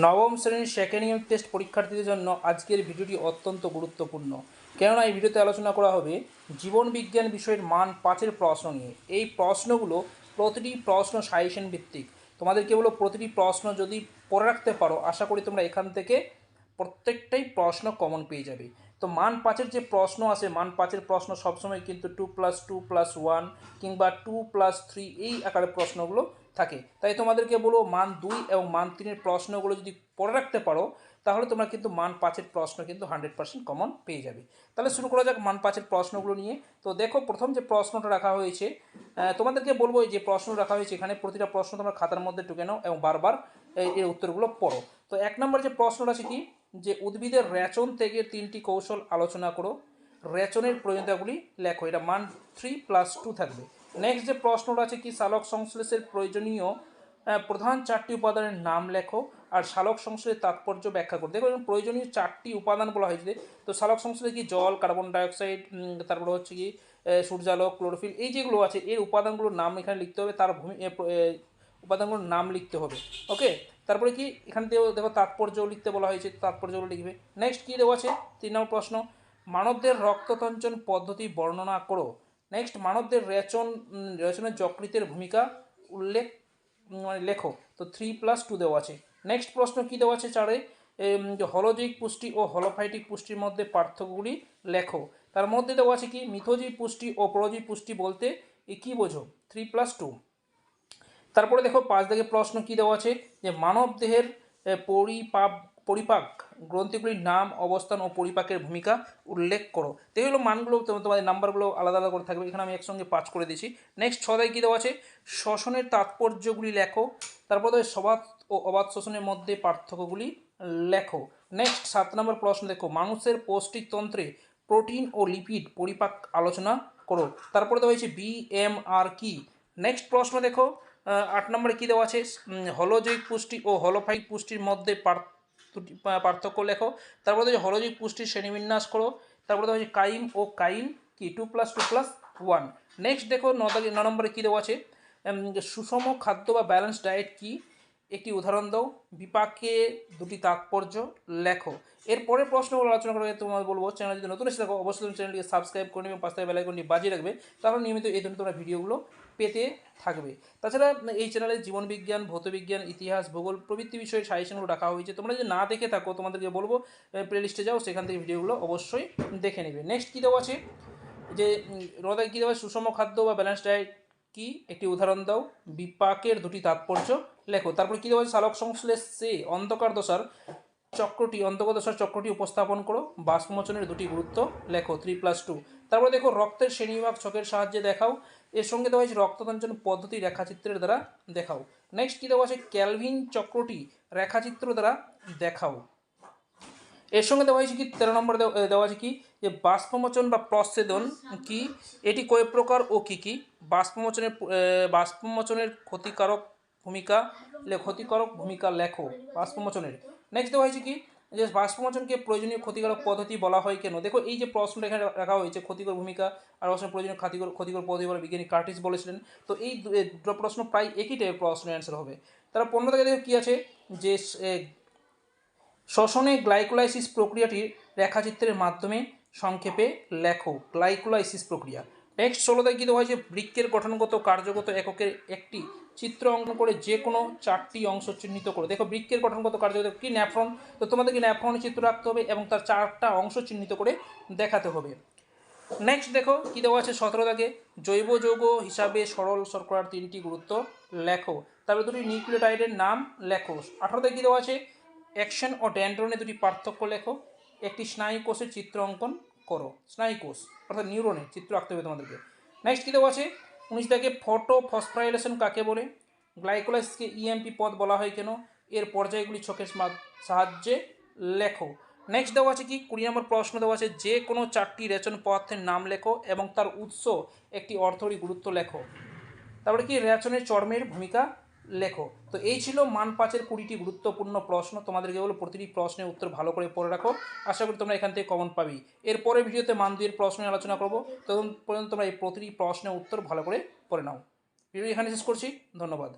নবম শ্রেণির second unit test পরীক্ষার্থীদের জন্য আজকের ভিডিওটি অত্যন্ত গুরুত্বপূর্ণ। কেননা, এই ভিডিওতে আলোচনা করা হবে জীবন বিজ্ঞান বিষয়ের মান পাঁচের প্রশ্ন নিয়ে। এই প্রশ্নগুলো প্রতিটি প্রশ্ন সাজেশন ভিত্তিক। তোমাদেরকে বলো প্রতিটি প্রশ্ন যদি পড়ে রাখতে পারো, আশা করি তোমরা এখান থেকে প্রত্যেকটাই প্রশ্ন কমন পেয়ে যাবে। তো মান পাঁচের যে প্রশ্ন আছে, মান পাঁচের প্রশ্ন সবসময় কিন্তু two plus two plus one কিংবা টু প্লাস থ্রি এই আকারের প্রশ্নগুলো থাকে। তাই তোমাদেরকে বলব মান দুই এবং মান তিনের প্রশ্নগুলো যদি পড়ে রাখতে পারো, তাহলে তোমরা কিন্তু মান পাঁচের প্রশ্ন কিন্তু হান্ড্রেড পার্সেন্ট কমন পেয়ে যাবে। তাহলে শুরু করা যাক মান পাঁচের প্রশ্নগুলো নিয়ে। তো দেখো, প্রথম যে প্রশ্নটা রাখা হয়েছে তোমাদেরকে বলব যে প্রশ্ন রাখা হয়েছে এখানে, প্রতিটা প্রশ্ন তোমরা খাতার মধ্যে টুকে নাও এবং বারবার এর উত্তরগুলো পড়ো। তো এক নম্বর যে প্রশ্নটা আছে কি? যে উদ্ভিদের রেচন থেকে তিনটি কৌশল আলোচনা করো। রেচনের প্রয়োজনীয়তাগুলি লেখো। এটা মান থ্রি প্লাস টু থাকবে। নেক্সট যে প্রশ্নটা আছে কি সালোক সংশ্লেষের প্রয়োজনীয় প্রধান চারটি উপাদানের নাম লেখো আর সালোক সংশ্লেষের তাৎপর্য ব্যাখ্যা করো। দেখো প্রয়োজনীয় চারটি উপাদান বলা হয়েছে। তো সালোক সংশ্লেষে কি জল, কার্বন ডাইঅক্সাইড তারপরে হচ্ছে কি সূর্যালোক, ক্লোরোফিল, এই যেগুলো আছে, এর উপাদানগুলোর নাম এখানে লিখতে হবে, তার ভূমি উপাদানগুলোর নাম লিখতে হবে। ওকে? তারপরে কি, এখান থেকে দেখো তাৎপর্য লিখতে বলা হয়েছে তাৎপর্যগুলো লিখবে। নেক্সট কী দেওয়া আছে? তিন নম্বর প্রশ্ন, মানবদের রক্ততঞ্চন পদ্ধতি বর্ণনা করো। নেক্সট মানবদের রেচন রেচনের যকৃতের ভূমিকা উল্লেখ মানে লেখো। তো থ্রি প্লাস টু দেওয়া আছে। নেক্সট প্রশ্ন কী দেওয়া আছে চারে? যে পুষ্টি ও হলোফাইটিক পুষ্টির মধ্যে পার্থক্যগুলি লেখো। তার মধ্যে দেওয়া আছে কি? মিথোজীব পুষ্টি ও পরজীব পুষ্টি বলতে কী বোঝো? থ্রি প্লাস টু তারপরে দেখো পাঁচ দাগে প্রশ্ন কী দেওয়া আছে? যে মানব দেহের এ, পরিপাক। গ্রন্থিগুলির নাম অবস্থান ও পরিপাকের ভূমিকা উল্লেখ করো। তো এগুলো মানগুলো তো- তোমাদের নাম্বারগুলো আলাদা আলাদা করে থাকবে। এখানে আমি একসঙ্গে পাঁচ করে দিয়েছি। নেক্সট ছদায় কী দেওয়া আছে? শ্বসনের তাৎপর্যগুলি লেখো তারপর আছে সবাদ ও অবাধ শ্বসনের মধ্যে পার্থক্যগুলি লেখো। নেক্সট সাত নম্বর প্রশ্ন দেখো মানুষের পৌষ্টিকতন্ত্রে প্রোটিন ও লিপিড পরিপাক আলোচনা করো। তারপরে দেওয়া হয়েছে বিএমআর কি? নেক্সট প্রশ্ন দেখো আট নম্বরে কী দেওয়া আছে? উম, হলোজৈবিক পুষ্টি ও হলোফাইক পুষ্টির মধ্যে পার- দুটি- পা- পার্থক্য লেখো। তারপরে দেওয়া হলোজৈবিক পুষ্টির শ্রেণীবিন্যাস করো। তারপরে হচ্ছে কাইম ও কাইন কি? Two plus two plus one next দেখো ন ন নম্বরে কী দেওয়া আছে? সুষম খাদ্য বা ব্যালেন্স ডায়েট কি? একটি উদাহরণ দাও। বিপাকে দুটি তাৎপর্য লেখো। এরপরে প্রশ্নগুলো আলোচনা করে তোমার বলব চ্যানেল যদি নতুন এসে থাকো, অবশ্যই তুমি চ্যানেলটিকে সাবস্ক্রাইব করে নেবে পাঁচটা বেলাইকনটি বাজিয়ে রাখবে। তাহলে নিয়মিত এই ধরনের তোমরা ভিডিওগুলো পেতে থাকবে। তাছাড়া এই চ্যানেলে জীবন বিজ্ঞান ভৌতবিজ্ঞান ইতিহাস, ভূগোল প্রভৃতি বিষয়ে সাজেশনগুলো রাখা হয়েছে। তোমরা যদি না দেখে থাকো, তোমাদেরকে বলব প্লেলিস্টে যাও, সেখান থেকে ভিডিওগুলো অবশ্যই দেখে নেবে। নেক্সট কী দেওয়া আছে? যে রদায় কী দেওয়া? সুষম খাদ্য বা ব্যালেন্স ডায়েট কি? একটি উদাহরণ দাও। বিপাকের দুটি তাৎপর্য লেখো। তারপর কী দেওয়া আছে? সালোক সংশ্লেষে অন্ধকার দশার চক্রটি অন্তর্গত চক্রটি উপস্থাপন করো। বাষ্পমোচনের দুটি গুরুত্ব লেখো থ্রি প্লাস টু তারপর দেখো, রক্তের শ্রেণীবিভাগ ছকের সাহায্যে দেখাও। এর সঙ্গে দেওয়া হয়েছে রক্ততঞ্চন পদ্ধতি রেখাচিত্রের দ্বারা দেখাও। নেক্সট কী দেওয়া আছে? ক্যালভিন চক্রটি রেখাচিত্র দ্বারা দেখাও। এর সঙ্গে দেওয়া হয়েছে কি? তেরো নম্বর দেওয়া আছে কি? যে বাষ্পমোচন বা প্রচ্ছেদন কি? এটি কয় প্রকার ও কি কি? বাষ্পমোচনের বাষ্পমোচনের ক্ষতিকারক ভূমিকা ক্ষতিকারক ভূমিকা লেখো। বাষ্পমোচনের। নেক্সট দেওয়া হয়েছে কি? যে বাষ্পমোচনকে প্রয়োজনীয় ক্ষতিকারক পদ্ধতি বলা হয় কেন? দেখো, এই যে প্রশ্নটা এখানে রাখা হয়েছে, ক্ষতিকর ভূমিকা, আর অবশ্যই প্রয়োজনীয় ক্ষতিকর ক্ষতিকর পদ্ধতি বলে বিজ্ঞানী কার্টিস বলেছিলেন। তো এই দুটো প্রশ্ন প্রায় একই টাইপের প্রশ্নের অ্যান্সার হবে। তারা পনেরো থেকে দেখো কী আছে? যে শ্বসনে গ্লাইকোলাইসিস প্রক্রিয়াটির রেখাচিত্রের মাধ্যমে সংক্ষেপে লেখো গ্লাইকোলাইসিস প্রক্রিয়া। নেক্সট ষোলোতে কী দেওয়া হয়েছে বৃক্ষের গঠনগত, কার্যগত এককের একটি চিত্র অঙ্কন করে যে কোনো চারটি অংশ চিহ্নিত করো। দেখো বৃক্ষের গঠনগত, কার্যগত কি ন্যাফ্রন? তো তোমাদেরকে ন্যাফ্রনের চিত্র রাখতে হবে এবং তার চারটা অংশ চিহ্নিত করে দেখাতে হবে। নেক্সট দেখো, কি দেওয়া আছে সতেরো দাগে? জৈব যৌগ হিসাবে সরল শর্করার তিনটি গুরুত্ব লেখো। তারপরে দুটি নিউক্লিওটাইডের নাম লেখো। আঠারোতে কী দেওয়া আছে? অ্যাকশন ও ড্যান্ড্রনে দুটি পার্থক্য লেখো। একটি স্নায়ু কোষের চিত্র অঙ্কন করো স্নায়ু কোষ অর্থাৎ নিউরনের চিত্র আঁকতে হবে তোমাদেরকে। নেক্সট কী দেওয়া আছে? উনিশ দাগে ফটো ফসফরাইলেশন কাকে বলে? গ্লাইকোলাইসকে ইএমপি পদ বলা হয় কেন? এর পর্যায়গুলি চোখের সাহায্যে লেখো। নেক্সট দেওয়া আছে কি? কুড়ি নম্বর প্রশ্ন দেওয়া আছে, যে কোনো চারটি রেচন পদার্থের নাম লেখো এবং তার উৎস একটি অর্থরী গুরুত্ব লেখো। তারপরে কি? রেচনের চর্মের ভূমিকা লেখো। তো এই ছিল মান পাঁচের কুড়িটি গুরুত্বপূর্ণ প্রশ্ন। তোমাদেরকে বলো প্রতিটি প্রশ্নের উত্তর ভালো করে পড়ে রাখো। আশা করি তোমরা এখান থেকে কমন পাবি। এরপরে ভিডিওতে মান দুইয়ের প্রশ্নে আলোচনা করব। তখন পর্যন্ত তোমরা এই প্রতিটি প্রশ্নের উত্তর ভালো করে পড়ে নাও। ভিডিও এখানে শেষ করছি। ধন্যবাদ।